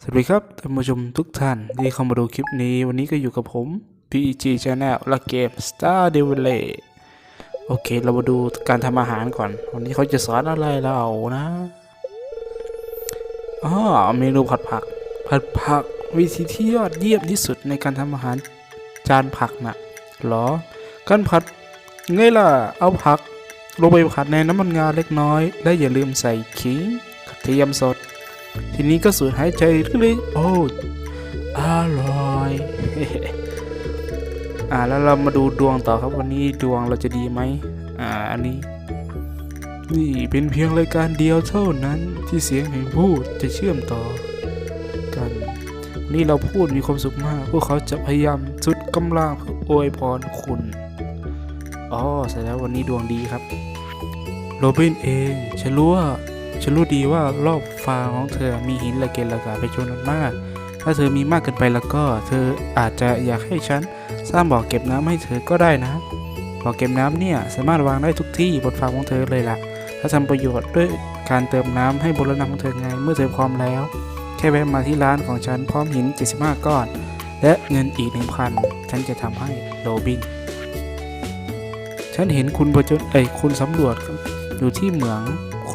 สวัสดีครับท่านผู้ชมทุกท่านที่เข้ามาดูคลิปนี้วันนี้ก็อยู่กับผม PG Channel และเกม Star d e v i l e โอเค เรามาดูการทำอาหารก่อน วันนี้เขาจะสอนอะไรเรานะอ๋อเมนูผัดผัก ผัดผักวิธีที่ยอดเยี่ยมที่สุดในการทำอาหารจานผักนะ่ะหรอ การผัดไงล่ะ เอาผักลงไปผัดในน้ำมันงาเล็กน้อย และอย่าลืมใส่ขิงกระเทียมสด ทีนี้ก็สูดหายใจลึกๆโอ้อร่อยอ่าแล้วเรามาดูดวงต่อครับวันนี้ดวงเราจะดีไหมอ่าอันนี้ นี่เป็นเพียงรายการเดียวเท่านั้นที่เสียงแห่งพูดจะเชื่อมต่อกันนี่เราพูดมีความสุขมาก พวกเขาจะพยายามสุดกำลังเพื่ออวยพรคุณอ๋อแสดงว่าวันนี้ดวงดีครับโรบินเองฉันรู้ว่า ฉันรู้ดีว่ารอบฟาร์ของเธอมีหินละเกะละกาเป็นจำนวนมาก ถ้าเธอมีมากเกินไปแล้วก็ เธออาจจะอยากให้ฉันสร้างบ่อเก็บน้ำให้เธอก็ได้นะ บ่อเก็บน้ำเนี่ยสามารถวางได้ทุกที่บนฟาร์ของเธอเลยล่ะ ถ้าทำประโยชน์ด้วยการเติมน้ำให้บนรถน้ำของเธอไงเมื่อเธอพร้อมแล้ว แค่แวะมาที่ร้านของฉันพร้อมหิน 75 ก้อน และเงินอีก 1,000 ฉันจะทำให้โรบิน ฉันเห็นคุณประจนเอ้ยคุณสำรวจอยู่ที่เหมือง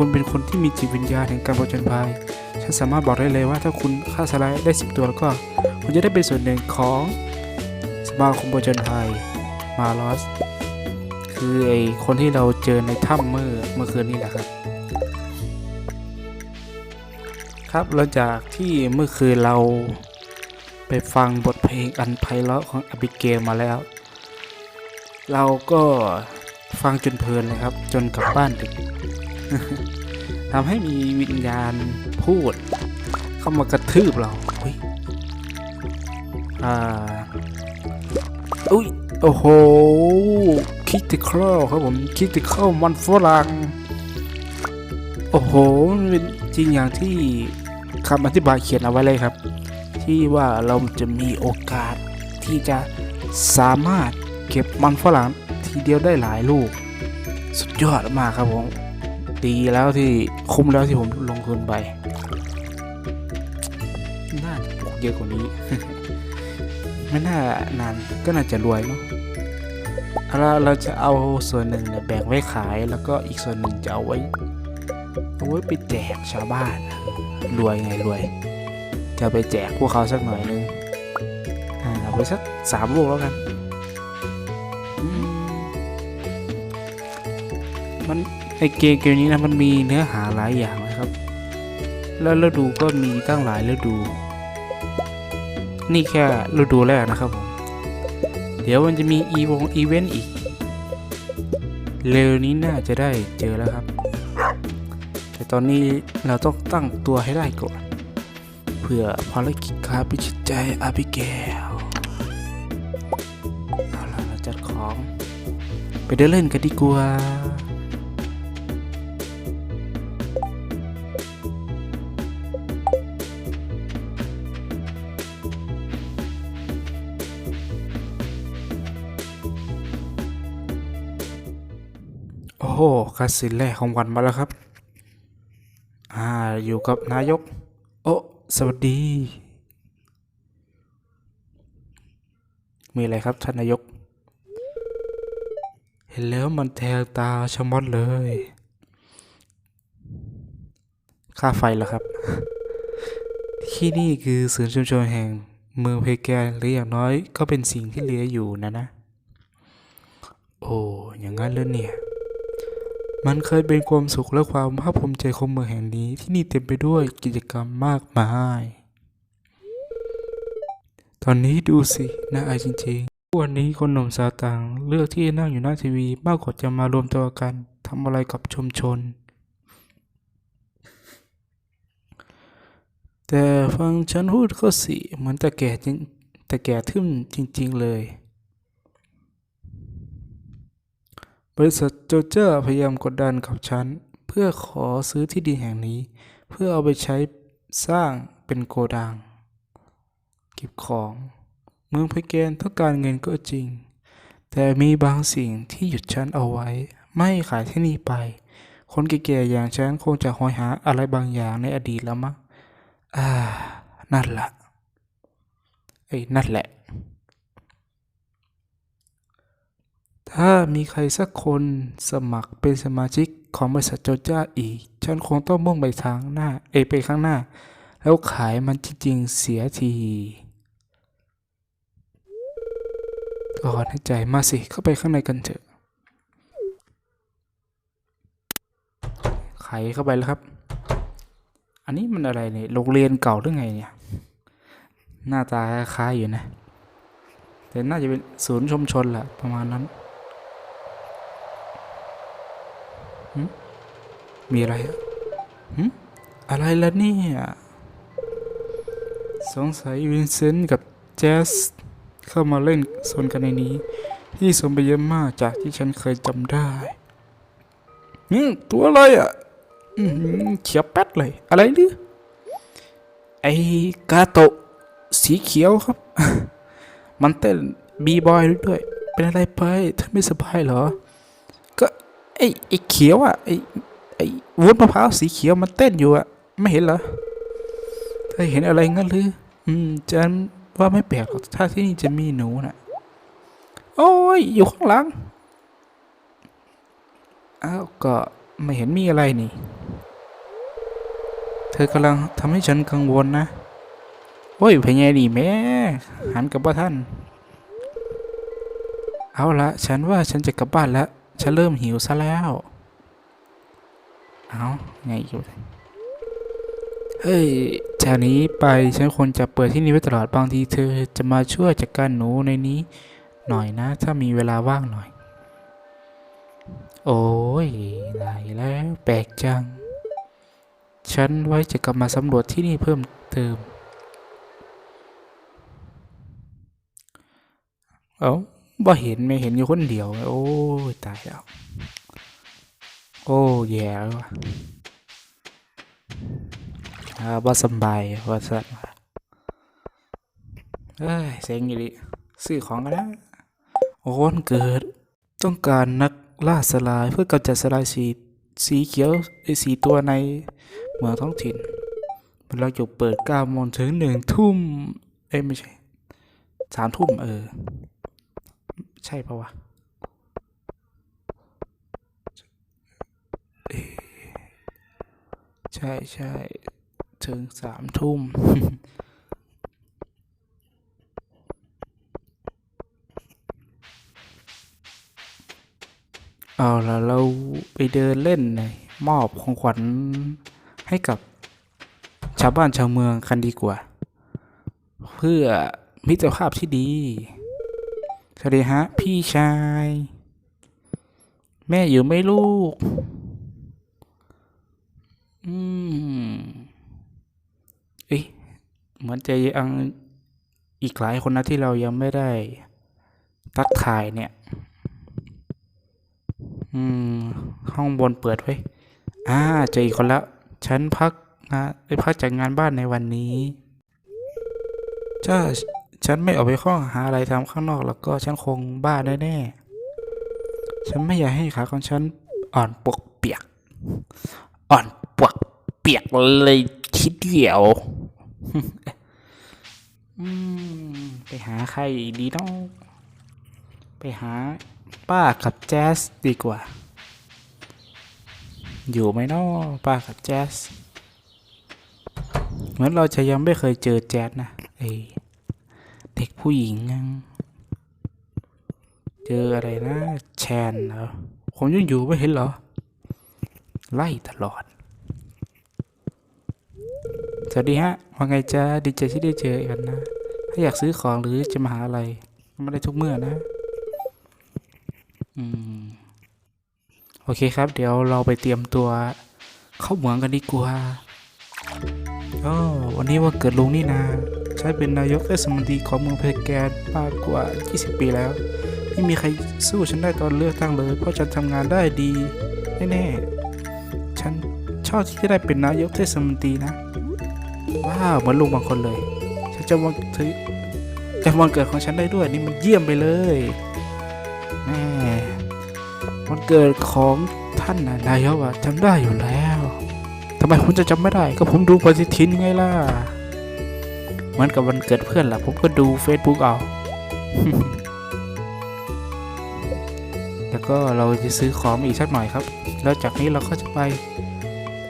คุณเป็นคนที่มีจิตวิญญาณแห่งการผจญภัย ฉันสามารถบอกได้เลยว่าถ้าคุณฆ่าสไลด์ได้ 10 ตัวแล้วก็ คุณจะได้เป็นส่วนหนึ่งของสมาคมผจญภัยมาลอส คือไอคนที่เราเจอในถ้ำเมื่อเมื่อคืนนี้แหละครับ ครับหลังจากที่เมื่อคืนเราไปฟังบทเพลงอันไพเราะของอบิเกลมาแล้ว เราก็ฟังจนเพลินเลยครับ จนกลับบ้านดึก ทำให้มีวิญญาณพูด เข้ามากระทืบเราอุ้ยอ่าอุ้ย โอ้โหคิติคอลครับผมคิติคอลมันฝรั่งโอ้โหมันเป็นจริงอย่างที่คำอธิบายเขียนเอาไว้เลยครับ ที่ว่าเราจะมีโอกาสที่จะสามารถเก็บมันฝรั่งทีเดียวได้หลายลูก สุดยอดมากครับผม ดีแล้วที่คุ้มแล้วที่ผมลงทุนไป น่าจะปลูกเยอะกว่านี้ ไม่น่านานก็น่าจะรวยเนาะเราเราจะเอาส่วนหนึ่งเนี่ยแบ่งไว้ขายแล้วก็อีกส่วนหนึ่งจะเอาไว้เอาไว้ไปแจกชาวบ้านรวยไงรวย จะไปแจกพวกเขาสักหน่อยนึงอ่าเอาไปสักสามลูกแล้วกันมัน ในเกมเกมนี้นะมันมีเนื้อหาหลายอย่างนะครับ แล้วฤดูก็มีตั้งหลายฤดู นี่แค่ฤดูแรกนะครับผมเดี๋ยวมันจะมีอีวงอีเวนต์อีก เร็วนี้น่าจะได้เจอแล้วครับ แต่ตอนนี้เราต้องตั้งตัวให้ได้ก่อน เพื่อภารกิจคาพิชิตใจอาบิเกลเอาล่ะเราจัดของ ไปเดินเล่นกันดีกว่า คัสซินแรกของวันมาแล้วครับ อ่า อยู่กับนายก โอ้สวัสดี มีอะไรครับท่านนายก เห็นแล้วมันแทงตาชะมดเลย ค่าไฟเหรอครับ ที่นี่คือศูนย์ชุมชนแห่งเมืองเพแกนหรืออย่างน้อยก็เป็นสิ่งที่เหลืออยู่นะนะ โอ้ อย่างนั้นเลยเนี่ย มันเคยเป็นความสุขและความภาคภูมิใจของเมืองแห่งนี้ที่นี่เต็มไปด้วยกิจกรรมมากมาย ตอนนี้ดูสิน่าอายจริงๆ วันนี้คนหนุ่มสาวต่างเลือกที่จะนั่งอยู่หน้าทีวีมากกว่าจะมารวมตัวกันทำอะไรกับชุมชน แต่ฟังฉันพูดก็สิเหมือนแต่แก่จริงแต่แก่ทึ่มจริง ๆ เลย บริษัทโจเจอร์พยายามกดดันกับฉัน เพื่อขอซื้อที่ดินแห่งนี้ เพื่อเอาไปใช้สร้างเป็นโกดัง เก็บของ เมืองไพแกนต้องการเงินก็จริง แต่มีบางสิ่งที่หยุดฉันเอาไว้ ไม่ขายที่นี่ไป คนแก่ๆอย่างฉันคงจะหอยหาอะไรบางอย่างในอดีตแล้วมั้งอ่า นั่นละเอ้นั่นแหละ ถ้ามีใครสักคนสมัครเป็นสมาชิกของบริษัทโจจ้าอีก ฉันคงต้องมุ่งไปทางหน้า เอไปข้างหน้า แล้วขายมันจริงๆเสียทีก่อนให้ใจมาสิ เข้าไปข้างในกันเถอะ ไขเข้าไปแล้วครับ อันนี้มันอะไรเนี่ย โรงเรียนเก่าหรือไงเนี่ย หน้าตาคล้ายอยู่นะ แต่น่าจะเป็นศูนย์ชุมชนแหละประมาณนั้นหึ มีอะไรอะอะไรล่ะเนี่ยสงสัยวินเซนต์กับแจสเข้ามาเล่นโซนกันในนี้ ที่สมไปเยอะมากจากที่ฉันเคยจำได้อืมตัวอะไรอะเขียวแป๊ดเลย อะไรหรือไอ้กาโตะสีเขียวครับ มันเต้นบีบอยด้วย เป็นอะไรไปเธอไม่สบายเหรอ ไอ้ไอ้เขียวอะไอ้ไอ้วุ้นมะพร้าวสีเขียวมันเต้นอยู่อะ ไม่เห็นเหรอเธอเห็นอะไรงั้นหรือ อืมฉันว่าไม่แปลกหรอกถ้าที่นี่จะมีหนูน่ะ โอ้ยอยู่ข้างหลังอ้าวก็ไม่เห็นมีอะไรนี่ เธอกำลังทำให้ฉันกังวลนะ โอ้ยเพญาดีแม่หันกลับบ้านท่าน เอาละฉันว่าฉันจะกลับบ้านแล้ว ฉันเริ่มหิวซะแล้ว เอาไงอยู่เฮ้ยจากนี้ไปฉันควรจะเปิดที่นี่ไว้ตลอดบางทีเธอจะมาช่วยจัดการหนูในนี้ หน่อยนะ ถ้ามีเวลาว่างหน่อย โอ้ยไหนแล้วแปลกจัง ฉันไว้จะกลับมาสำรวจที่นี่เพิ่มเติม เอ้า บ่เห็นไม่เห็นอยู่คนเดียว โอ้ยตายแล้วโอ้แย่แล้วว่ะอ่าบ่สบายว่าสันว่ะเอ้ยเซ็งอยู่ดิซื้อของกันนะโอ้นเกิด ต้องการนักล่าสลายเพื่อกำจัดสลายสีสีเขียวไอสีตัวในเมืองท้องถิ่นเราอยู่เปิด9โมงถึง1ทุ่ม เอ้ยไม่ใช่สามทุ่มเออ ใช่ปะวะใช่ใช่ถึงสามทุ่ม เอาละเราไปเดินเล่นในอยมอบของขวัญให้กับชาวบ้านชาวเมืองกันดีกว่า เพื่อมิตรภาพที่ดี สวัสดีฮะ พี่ชาย แม่อยู่ไม่ลูก อืมเอ้ยเหมือนจะยังอีกหลายคนนะที่เรายังไม่ได้ทักทายเนี่ย อืม ห้องบนเปิดไว้อ่าเจออีกคนแล้วฉันพักงานไปพักจากงานบ้านในวันนี้ถ้า ฉันไม่ออกไปข้องหาอะไรทำข้างนอกแล้วก็ฉันคงบ้าแน่ๆฉันไม่อยากให้ขาของฉันอ่อนปวกเปียก อ่อนปวกเปียกเลยทีเดียวอืมไปหาใครดีเนาะไปหาป้ากับแจ๊สดีกว่า อยู่ไหมเนาะป้ากับแจ๊สเหมือนเราจะยังไม่เคยเจอแจ๊สนะไอ เด็กผู้หญิงเจออะไรนะ แชนเหรอผมยังอยู่ไม่เห็นเหรอ ไล่ตลอด สวัสดีฮะ ว่าไงจ๊ะดีใจที่ได้เจอกันนะ ถ้าอยากซื้อของหรือจะมาหาอะไรไม่ได้ทุกเมื่อนะ อืม โอเคครับ เดี๋ยวเราไปเตรียมตัวเข้าเหมืองกันดีกว่าอ๋อวันนี้วันเกิดลุงนี่นา ใช้เป็นนายกเทศมนตรีของเมืองเพแกนมากกว่า 20 ปีแล้ว ไม่มีใครสู้ฉันได้ตอนเลือกตั้งเลย เพราะฉันทำงานได้ดีแน่ๆ ฉันชอบที่จะได้เป็นนายกเทศมนตรีนะ ว้าวเหมือนลุงบางคนเลย ฉันจะวันถือจำวันเกิดของฉันได้ด้วยนี่มันเยี่ยมไปเลยแม่วันเกิดของท่านนะนายกอะจำได้อยู่แล้วทำไมผมจะจำไม่ได้ ก็ผมดูปฏิทินไงล่ะ มือนกับวันเกิดเพื่อนแหละผมก็ดู Facebook เอา แล้วก็เราจะซื้อของอีกสักหน่อยครับ แล้วจากนี้เราก็จะไป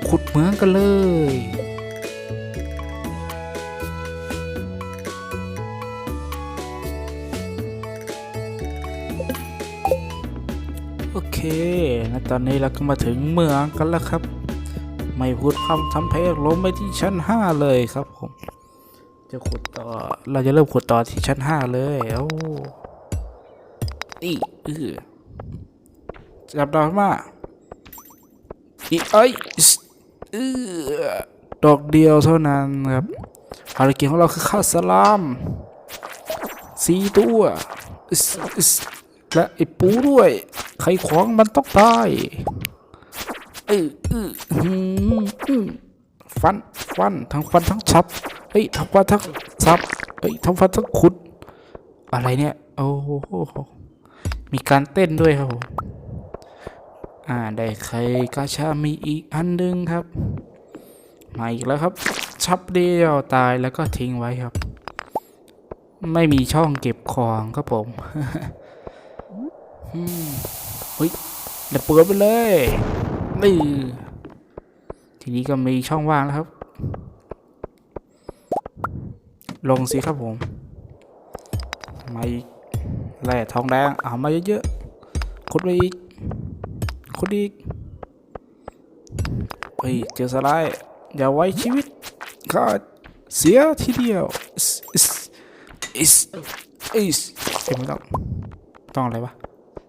ขุดเหมืองกันเลยโอเคและตอนนี้เราก็มาถึงเมืองกันแล้วครับ ไม่พูดพร่ำทำเพลงลงไปที่ชั้น 5 เลยครับผม จะขุดต่อ เราจะเริ่มขุดต่อที่ชั้น5เลยโอ้นี่เออจับดอกมาอีเอ้ยเออดอกเดียวเท่านั้นครับภารกิจของเราคือฆ่าสลามสี่ตัวและไอ้ปูด้วย ใครขวางมันต้องตายเออเออือฟัน ฟัน ทั้งฟันทั้งฉับ เฮ้ยทั้งฟันทั้งฉับเฮ้ยทั้งฟันทั้งขุด อะไรเนี่ย โอ้โห มีการเต้นด้วยครับผม อ่า ได้ใครกาชา มีอีกอันหนึงครับ มาอีกแล้วครับ ชับเดียวตายแล้วก็ทิ้งไว้ครับ ไม่มีช่องเก็บของครับผมอืมเฮ้ยเดี๋ยวเปิดไปเลยนี่ทีนี้ก็มีช่องว่างแล้วครับ ลงสิครับผมมาอีกแร่ทองแดงเอามาเยอะๆขุดไปอีกขุดอีกเฮ้ยเจอสไลด์อย่าไว้ชีวิตข้าเสียทีเดียวอิสอิสอิสไม่ต้องต้องอะไรวะ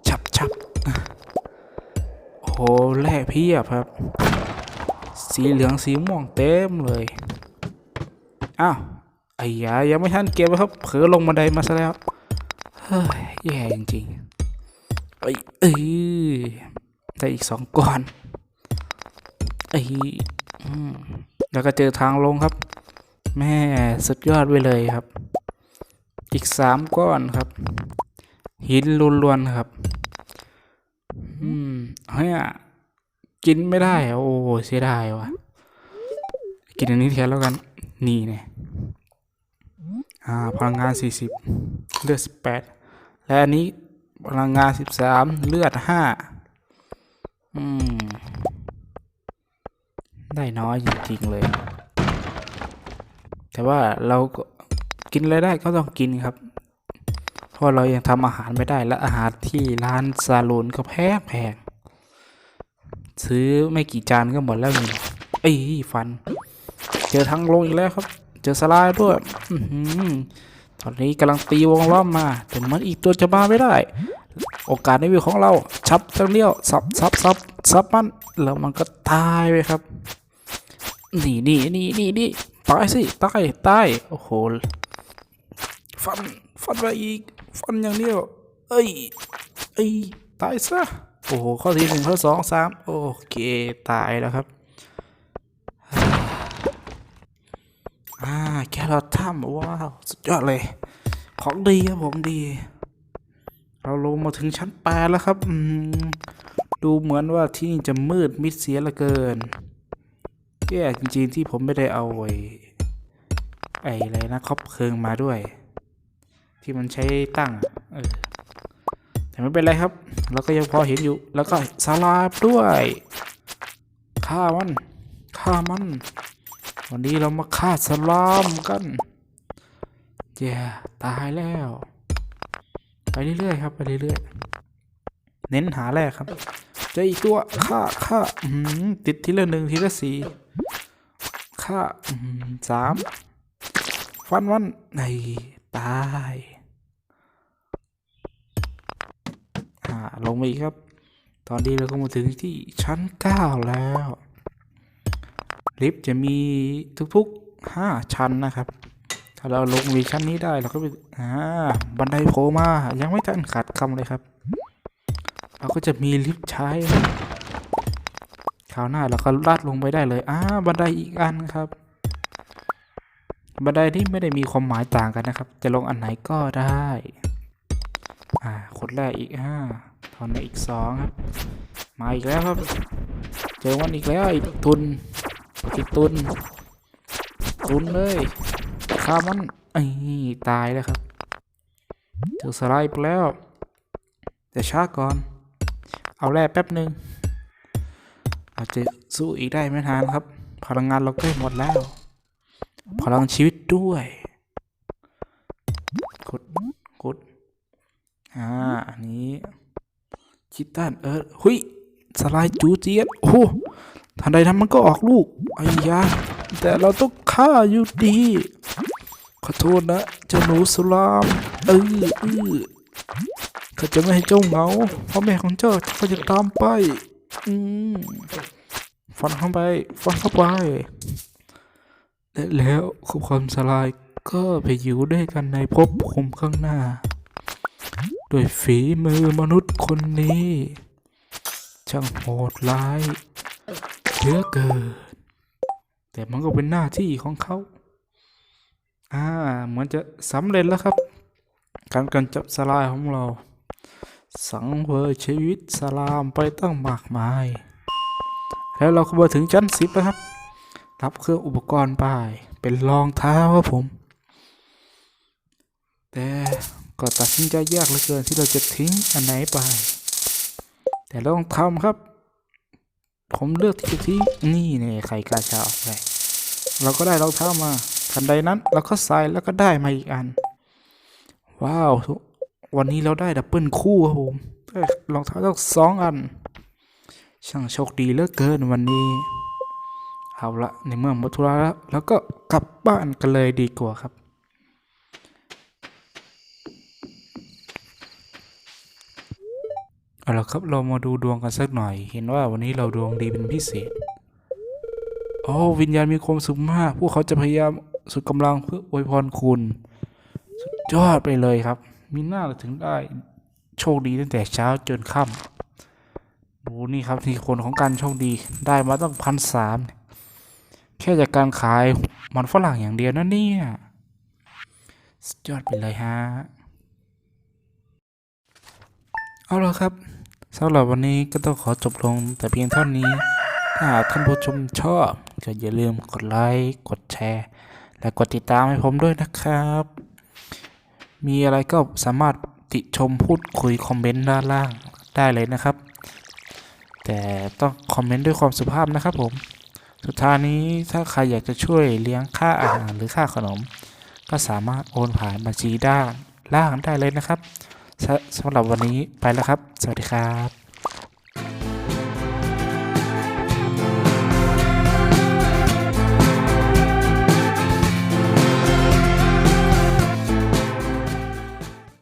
ฉับฉับโอ้โหแร่เพียบครับ สีเหลืองสีม่วงเต็มเลย อ้าว ไอ้ยายังไม่ทันเก็บเลยครับเผลอลงบันไดมาซะแล้วเฮ้ยแย่จริงๆเอ้เอ้ยได้อีกสองก้อนเอ้แล้วก็เจอทางลงครับ แม่สุดยอดไปเลยครับ อีกสามก้อนครับ หินล้วนๆครับ อืมเฮ้ยกินไม่ได้ โอ้เสียดายว่ะ กินอันนี้แทนแล้วกัน นี่เนี่ย อ่าพลังงาน 40 เลือด 18 และอันนี้พลังงาน 13 เลือด 5 อืม ได้น้อยจริง ๆ เลย แต่ว่าเราก็กินอะไรได้ก็ต้องกินครับ เพราะเรายังทำอาหารไม่ได้และอาหารที่ร้านซาลูนก็แพงแพงซื้อไม่กี่จานก็หมดแล้วเงินเอ้ยฟัน เจอทางลงอีกแล้วครับ เจอสไลด์ด้วยอตอนนี้กำลังตีวงล้อมมาแต่มันอีกตัวจะมาไม่ได้ โอกาสในวิวของเราชับจังเลี้ยวสับสับสับสับมันแล้วมันก็ตายไปครับนี่นี่นี่นี่นี่ตายสิตายตายโอ้โหฟันฟันไปอีกฟันอย่างเดียวเอ้ยเอ้ยตายซะโอ้โหข้อที่หนึ่งข้อสองสามโอเคตายแล้วครับ อ่าแครอทถ้ำว้าวสุดยอดเลย ของดีครับของดี เราลงมาถึงชั้นแปดแล้วครับอืมดูเหมือนว่าที่นี่จะมืดมิดเสียลือเกินแย่จริงๆที่ผมไม่ได้เอาไอ้ไอ้อะไรนะครอบเพลิงมาด้วย ที่มันใช้ตั้งเออแต่ไม่เป็นไรครับเราก็ยังพอเห็นอยู่ แล้วก็สลาบด้วยฆ่ามันฆ่ามัน วันนี้เรามาฆ่าสลามกันเย่ตายแล้ว ไปเรื่อยๆครับไปเรื่อยๆเน้นหาแรกครับเจออีกตัวฆ่าฆ่าติดทีละหนึ่งทีละสี่ฆ่าสามฟันวันในตายอ่าลงมาอีกครับ ตอนนี้เราก็มาถึงที่ชั้นเก้าแล้ว ลิฟต์จะมีทุกๆห้าชั้นนะครับ ถ้าเราลงมีชั้นนี้ได้เราก็ไปอ่าบันไดโผล่มายังไม่ทันขาดคำเลยครับ เราก็จะมีลิฟต์ใช้คราวหน้าเราก็ลาดลงไปได้เลยอ่าบันไดอีกอันครับ บันไดนี้ไม่ได้มีความหมายต่างกันนะครับ จะลงอันไหนก็ได้อ่าคนแรกอีกอ่าตอนนี้อีกสองครับ มาอีกแล้วครับ เจอวันอีกแล้วอีกตุน อีกตุนตุนเลยฆ่ามันไอ้ตายแล้วครับเจอสไลด์ไปแล้ว แต่ช้าก่อน เอาแร่แป๊บหนึ่งเราจะสู้อีกได้ไม่นานครับ พลังงานเราใกล้หมดแล้ว พลังชีวิตด้วยกดกดอ่าอันนี้คิดตันเออหุยสไลด์จูเจียดโอ้ ทันใดทำมันก็ออกลูกไอ้ยาแต่เราต้องฆ่าอยู่ดี ขอโทษนะเจ้าหนูสลามเออเออข้าจะไม่ให้เจ้าเหงาเพราะแม่ของเจ้าก็จะตามไป อืมฟันเข้าไป ฟันเข้าไป และแล้วคุกความสลายก็ไปอยู่ด้วยกันในภพภูมิข้างหน้า ด้วยฝีมือมนุษย์คนนี้ ช่างโหดร้าย เหลือเกิน แต่มันก็เป็นหน้าที่ของเขา อ่า เหมือนจะสำเร็จแล้วครับ การกันจับสลายของเรา สังเวยชีวิตสลามไปตั้งมากมาย แล้วเราก็มาถึงชั้นสิบแล้วครับ รับเครื่องอุปกรณ์ไป เป็นรองเท้าครับผม แต่ก็ตัดสินใจยากเหลือเกินที่เราจะทิ้งอันไหนไป แต่เราต้องทำครับ ผมเลือกที่จะทิ้งนี่เนี่ยไข่กาชาออกไปเราก็ได้รองเท้ามาทันใดนั้นเราก็ใส่แล้วก็ได้มาอีกอัน ว้าว วันนี้เราได้ดับเบิลคู่ครับผมได้รองเท้าทั้งสองอัน ช่างโชคดีเหลือเกินวันนี้ เอาละในเมื่อหมดธุระแล้วแล้วก็กลับบ้านกันเลยดีกว่าครับ เอาละครับเรามาดูดวงกันสักหน่อย เห็นว่าวันนี้เราดวงดีเป็นพิเศษโอ้วิญญาณมีความสุขมาก พวกเขาจะพยายามสุดกำลังเพื่ออวยพรคุณ สุดยอดไปเลยครับ มีหน้าถึงได้โชคดีตั้งแต่เช้าจนค่ำดูนี่ครับที่ผลของการโชคดีได้มาตั้งพันสามแค่จากการขายมันฝรั่งอย่างเดียวนะเนี่ย สุดยอดไปเลยฮะ เอาละครับ สำหรับวันนี้ก็ต้องขอจบลงแต่เพียงเท่านี้ ถ้าหากท่านผู้ชมชอบ ก็อย่าลืมกดไลค์ กดแชร์ และกดติดตามให้ผมด้วยนะครับ มีอะไรก็สามารถติชมพูดคุยคอมเมนต์ด้านล่างได้เลยนะครับ แต่ต้องคอมเมนต์ด้วยความสุภาพนะครับผม สุดท้ายนี้ถ้าใครอยากจะช่วยเลี้ยงค่าอาหารหรือค่าขนม ก็สามารถโอนผ่านบัญชีด้านล่างได้เลยนะครับ สำหรับวันนี้ไปแล้วครับ สวัสดีครับ